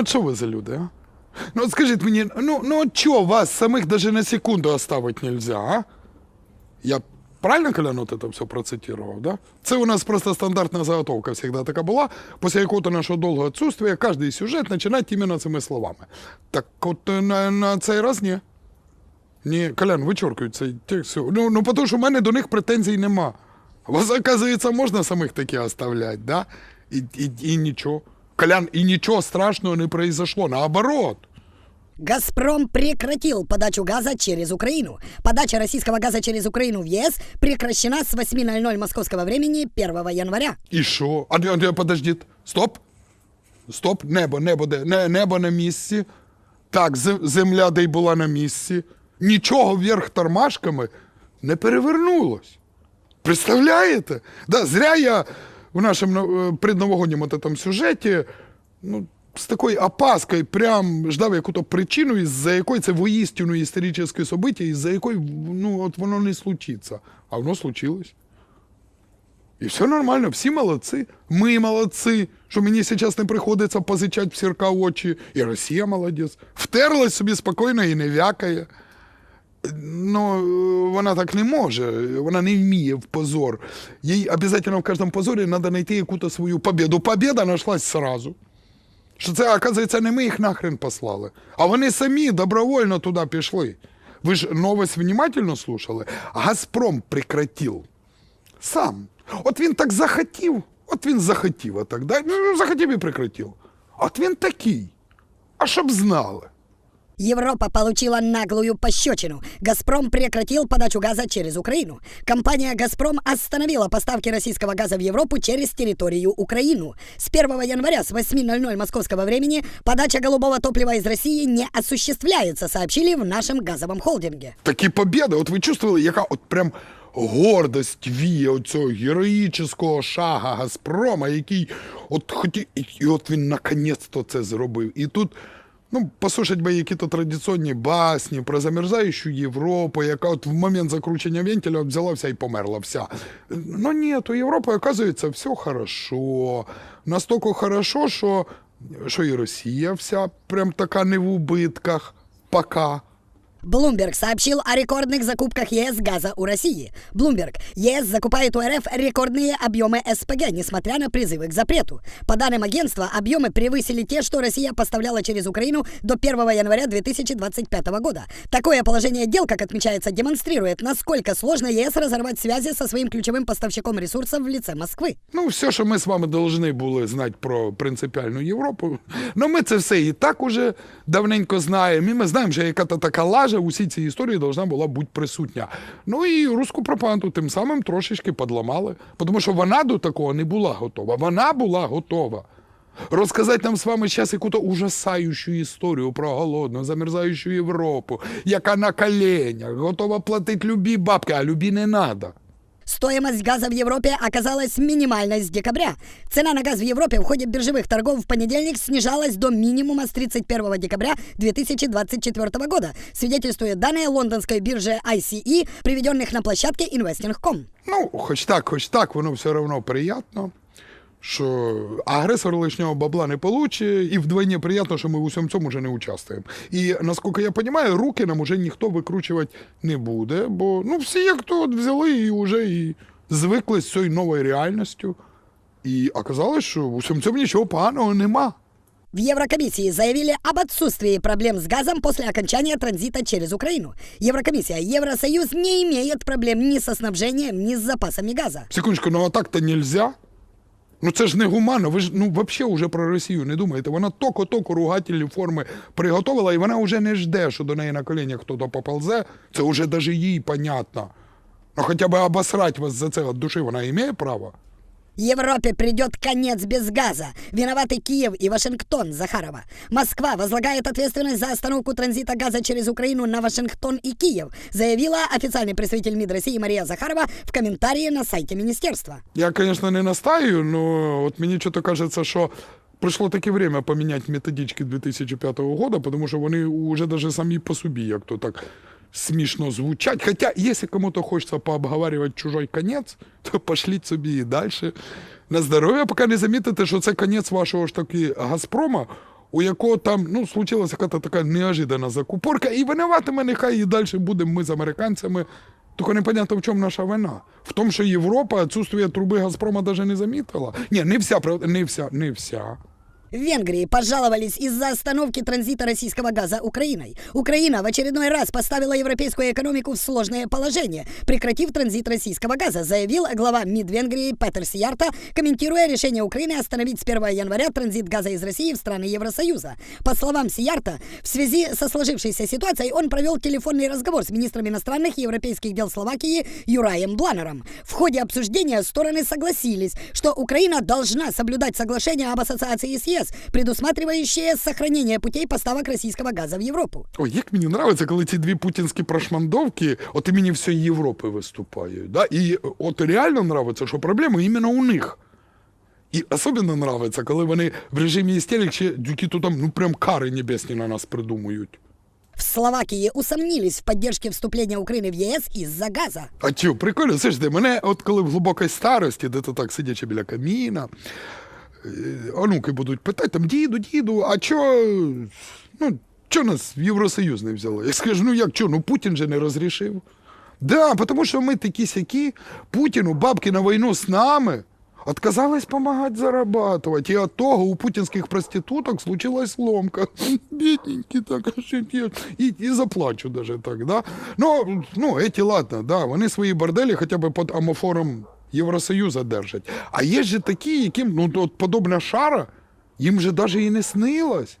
от що ви за люди, а? Ну от скажіть мені, ну, ну от чого вас самих даже на секунду оставить нельзя, а? Я правильно, Колян, это все процитировал, да? Це у нас просто стандартная заготовка всегда така була. Після якого-то нашого довгого отсутствия кожний сюжет починати іменно цими словами. Так от е, на, на цей раз ні. Ні, Колян, вичоркують цей текст. Ну, ну, тому що в мене до них претензій нема. Вас, оказується, можна самих такі оставляти, да? І, і, і нічого. Колян, і нічого страшного не произошло, наоборот. «Газпром» прекратил подачу газа через Украину. Подача российского газа через Украину в ЕС прекращена с 8.00 московского времени 1 января. І що? А, а, а подождіть. Стоп. Стоп. Небо, небо де? Не, небо на місці. Так, земля де й була на місці. Нічого вверх тормашками не перевернулось. Представляєте? Да, зря я в нашому е, предновогодньому от сюжеті ну, з такою опаскою прям ждав яку-то причину, із-за якої це воістину історичне событие, із-за якої ну, от воно не случиться. А воно случилось. І все нормально, всі молодці. Ми молодці, що мені зараз не приходиться позичати в сірка очі. І Росія молодець. Втерлась собі спокійно і не вякає. Ну, вона так не може, вона не вміє в позор. Їй обов'язково в кожному позорі треба знайти якусь свою побіду. Побіда знайшлась сразу. Що це, оказується, не ми їх нахрен послали, а вони самі добровольно туди пішли. Ви ж новость внимательно слушали? Газпром прекратив сам. От він так захотів, от він захотів отак, да? ну, захотів і прекратив. От він такий. А щоб знали. Европа получила наглую пощечину. «Газпром» прекратил подачу газа через Украину. Компания «Газпром» остановила поставки российского газа в Европу через территорию Украину. С 1 января с 8.00 московского времени подача голубого топлива из России не осуществляется, сообщили в нашем газовом холдинге. Такі побіди, от ви чувствували, яка от прям гордость віє оцього героїчного шага Газпрома, який от хотів, і, і от він наконець-то це зробив. І тут, ну, послушать би які-то традиційні басні про замерзаючу Європу, яка от в момент закручення вентиля взяла вся і померла вся. Ну ні, у Європи, оказується, все хорошо. Настільки хорошо, що, що і Росія вся прям така не в убитках. Пока. Bloomberg сообщил о рекордных закупках ЕС газа у России. Bloomberg. ЕС закупает у РФ рекордные объемы СПГ, несмотря на призывы к запрету. По данным агентства, объемы превысили те, что Россия поставляла через Украину до 1 января 2025 года. Такое положение дел, как отмечается, демонстрирует, насколько сложно ЕС разорвать связи со своим ключевым поставщиком ресурсов в лице Москвы. Ну, все, що ми з вами повинні були знати про принципіальну Європу, ну ми це все і так уже давненько знаємо. І ми знаємо, що яка-то така лажа у всій цій історії должна була бути присутня. Ну і руську пропаганду тим самим трошечки подламали, тому що вона до такого не була готова. Вона була готова. Розказати нам з вами зараз якусь ужасаючу історію про голодну, замерзаючу Європу, яка на коленях, готова платити любі бабки, а любі не треба. Стоимость газа в Европе оказалась минимальной с декабря. Цена на газ в Европе в ходе биржевых торгов в понедельник снижалась до минимума с 31 декабря 2024 года, свидетельствуют данные лондонской биржи ICE, приведенных на площадке Investing.com. Ну, хоч так, хоч так, воно все одно приємно, що агресор лишнього бабла не получить, і вдвойні приємно, що ми в усьому цьому вже не участвуємо. І наскільки я розумію, руки нам уже ніхто викручувати не буде, бо ну, всі як то от взяли і вже і звикли з цією новою реальністю. І оказалось, що в усьому цьому нічого поганого нема. В Еврокомиссии заявили об отсутствии проблем с газом после окончания транзита через Украину. Еврокомиссия, Евросоюз не имеет проблем ни со снабжением, ни с запасами газа. Секундочку, ну а так-то нельзя. Ну це ж не гуманно. Ви ж ну взагалі вже про Росію не думаєте. Вона токо-токо ругательні форми приготувала, і вона вже не жде, що до неї на коленях хтось поползе. Це вже навіть їй понятно. Ну хоча б обосрать вас за це від душі вона має право. Европе придет конец без газа. Виноваты Киев и Вашингтон, Захарова. Москва возлагает ответственность за остановку транзита газа через Украину на Вашингтон и Киев, заявила официальный представитель МИД России Мария Захарова в комментарии на сайте министерства. Я, звісно, не настаю, але от мені чого кажеться, що прийшло таке время поміняти методички 2005 года, тому що вони вже даже самі по собі як то так смішно звучать. Хоча, якщо кому-то хочеться пообговорювати чужой конець, то пошліть собі і далі. На здоров'я, поки не замітите, що це конець вашого ж таки Газпрома, у якого там ну, случилася якась така неожиданна закупорка, і винуватиме нехай і далі будемо ми з американцями. Тільки непонятно, в чому наша вина. В тому, що Європа отсутствие труби Газпрома даже не замітила. Ні, не вся, не вся, не вся. В Венгрии пожаловались из-за остановки транзита российского газа Украиной. Украина в очередной раз поставила европейскую экономику в сложное положение, прекратив транзит российского газа, заявил глава МИД Венгрии Петер Сиярта, комментируя решение Украины остановить с 1 января транзит газа из России в страны Евросоюза. По словам Сиярта, в связи со сложившейся ситуацией он провел телефонный разговор с министром иностранных и европейских дел Словакии Юраем Бланером. В ходе обсуждения стороны согласились, что Украина должна соблюдать соглашение об ассоциации с ЕС, предусматривающее сохранение путей поставок российского газа в Европу. Ой, як мені подобається, коли ці дві путінські прошмандовки от імені всієї Європи виступають. Да? І от реально подобається, що проблема іменно у них. І особливо подобається, коли вони в режимі істерик ще які-то там, ну прям кари небесні на нас придумують. В Словакии усомнились в поддержке вступления Украины в ЕС из-за газа. А чо, прикольно, все мене, от коли в глибокій старості, де то так сидячи біля каміна, е, онуки будуть питати, там, діду, діду, а чо, ну, чо нас в Євросоюз не взяли? Я скажу, ну як чо, ну Путін же не розрішив. Да, тому що ми такі сякі, Путіну бабки на війну з нами отказались помогать зарабатывать. И от того у путинских проституток случилась ломка. Бедненький так, і, і заплачу даже так, да? Ну, ну, эти ладно, да, вони свої борделі хоча б під амофором Євросоюзу держать. А є же такі, яким, ну, от подобна шара, їм же даже і не снилось.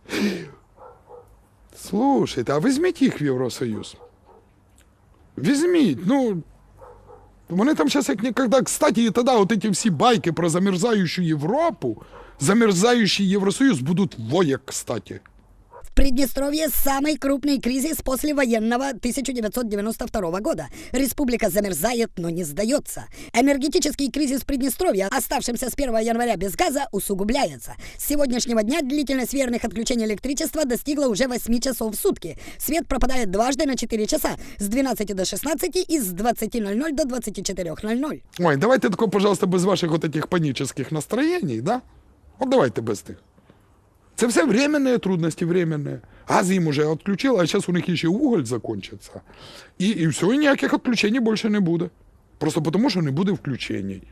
Слушайте, а візьміть їх в Євросоюз. Візьміть, ну, вони там сейчас як никогда. Кстати, и тогда вот эти все байки про замерзающую Европу, замерзающий Евросоюз будут воек, кстати. Приднестровье самый крупный кризис послевоенного 1992 года. Республика замерзает, но не сдается. Энергетический кризис Приднестровья, оставшимся с 1 января без газа, усугубляется. С сегодняшнего дня длительность верных отключений электричества достигла уже 8 часов в сутки. Свет пропадает дважды на 4 часа, с 12 до 16 и с 20.00 до 24.00. Ой, давайте тако, пожалуйста, без ваших вот этих панических настроений, да? Вот давайте без тих. Це все временні трудності, временні. Газ їм уже відключили, а зараз у них ще уголь закончиться. І, і все, і ніяких відключень більше не буде. Просто тому, що не буде включень.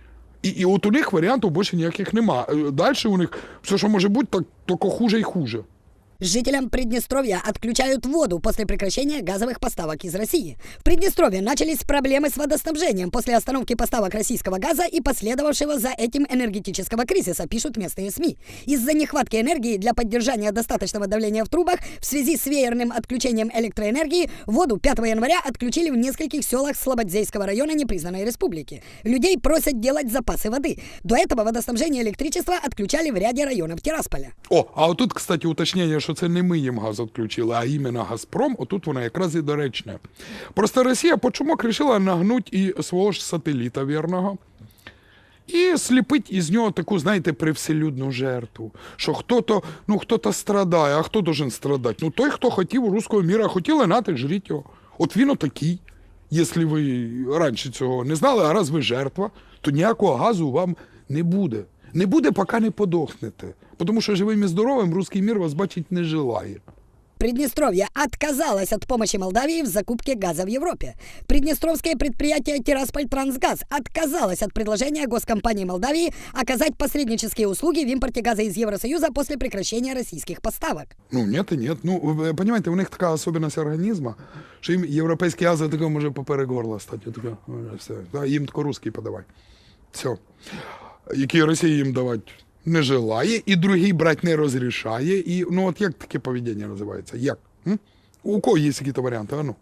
І, і от у них варіантів більше ніяких нема. Далі у них все, що може бути, так тільки хуже і хуже. Жителям Приднестровья отключают воду после прекращения газовых поставок из России. В Приднестровье начались проблемы с водоснабжением после остановки поставок российского газа и последовавшего за этим энергетического кризиса, пишут местные СМИ. Из-за нехватки энергии для поддержания достаточного давления в трубах в связи с веерным отключением электроэнергии воду 5 января отключили в нескольких селах Слободзейского района непризнанной республики. Людей просят делать запасы воды. До этого водоснабжение и электричество отключали в ряде районов Тирасполя. О, а отут, кстати, уточнення, що це не ми їм газ відключили, а іменно Газпром, отут воно якраз і доречне. Просто Росія по чумок вирішила нагнуть і свого ж сателіта вірного. І сліпить із нього таку, знаєте, привселюдну жертву. Що хто-то, ну хто-то страдає, а хто должен страдати? Ну той, хто хотів руського міра, хотіли нати, жріть його. От він отакий. Якщо ви раніше цього не знали, а раз ви жертва, то ніякого газу вам не буде. Не буде, поки не подохнете. Тому що живим і здоровим руський мір вас бачить не желає. Приднестровье отказалось от помощи Молдавии в закупке газа в Европе. Приднестровское предприятие Тирасполь Трансгаз отказалось от предложения госкомпании Молдавии оказать посреднические услуги в импорте газа из Евросоюза после прекращения российских поставок. Ну, нет и нет. Ну, ви розумієте, у них така особливість організму, що їм європейський газ таке може поперек горла стати. Таке, ну, все. Да, їм тако русський подавай. Все. Який Росія їм давати не желає, і другий брати не розрішає. І, ну, от як таке поведіння називається? Як? М? У кого є якісь варіанти? А ну.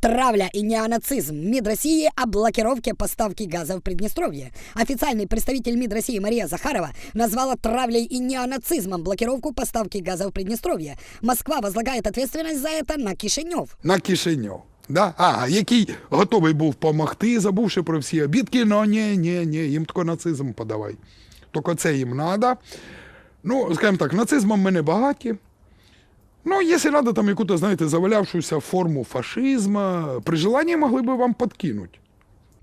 Травля и неонацизм. МИД России о блокировке поставки газа в Приднестровье. Официальный представитель МИД России Мария Захарова назвала травлей и неонацизмом блокировку поставки газа в Приднестровье. Москва возлагает ответственность за это на Кишинев. на Кишиньов. Да? А, який готовий був помогти, забувши про всі обідки, ну ні, ні, ні, їм тільки нацизм подавай. Тільки це їм треба. Ну, скажімо так, нацизмом ми не багаті. Ну, якщо треба там яку-то, знаєте, завалявшуюся форму фашизму, при желанні могли би вам подкинуть.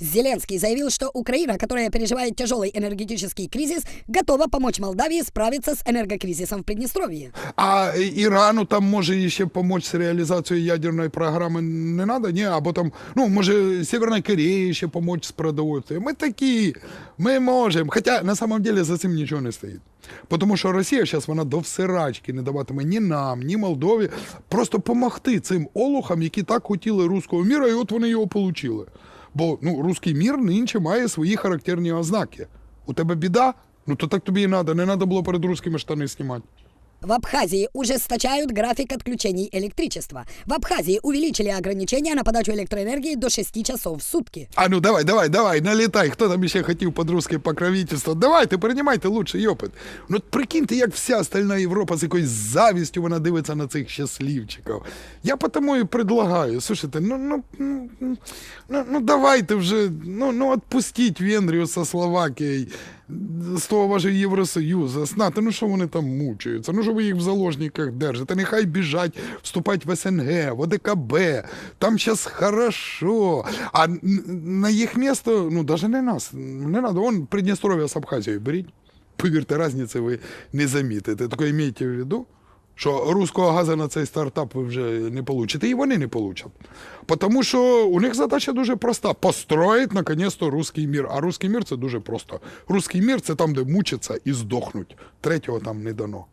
Зеленский заявил, что Украина, которая переживает тяжелый энергетический кризис, готова помочь Молдавии справиться с энергокризисом в Приднестровье. А Ірану там може ще допомогти з реалізацією ядерної програми не треба? Ні, або там, ну, може, Северній Кореї ще допомогти з продовольствием. Ми такі, ми можемо. Хоча на самом деле за цим нічого не стоїть. Тому що Росія зараз вона до всирачки не даватиме ні нам, ні Молдові. Просто помогти цим олухам, які так хотіли руського міра, і от вони його отримали. Бо ну, руський мір нинче має свої характерні ознаки. У тебе біда? Ну то так тобі і треба. Не треба було перед русскими штани знімати. В Абхазии ужесточают график отключений электричества. В Абхазии увеличили ограничения на подачу электроэнергии до 6 часов в сутки. А ну давай, давай, давай, налітай. Хто там ще хотів під русське покровительство? Давайте, приймайте лучший опит. Ну от прикиньте, як вся остальна Європа з якоюсь завістю вона дивиться на цих щасливчиків. Я потому і предлагаю, слушайте, ну, ну, ну, ну, ну давайте вже, ну, ну отпустіть Венгрію со Словакією, З того вашого Євросоюзу, знати, ну що вони там мучаються? Ну що ви їх в заложниках держите? Нехай біжать вступать в СНГ, в ОДКБ, там зараз хорошо. А на їх місто, ну навіть не нас, не треба, вон Придністров'я з Абхазією беріть. Повірте, різниці ви не замітите. Тільки майте в виду, що руського газу на цей стартап ви вже не получите, і вони не получать. Тому що у них задача дуже проста: построїть наконець-то русський мір. А русський мір це дуже просто. Русський мір це там, де мучаться і здохнуть. Третього там не дано.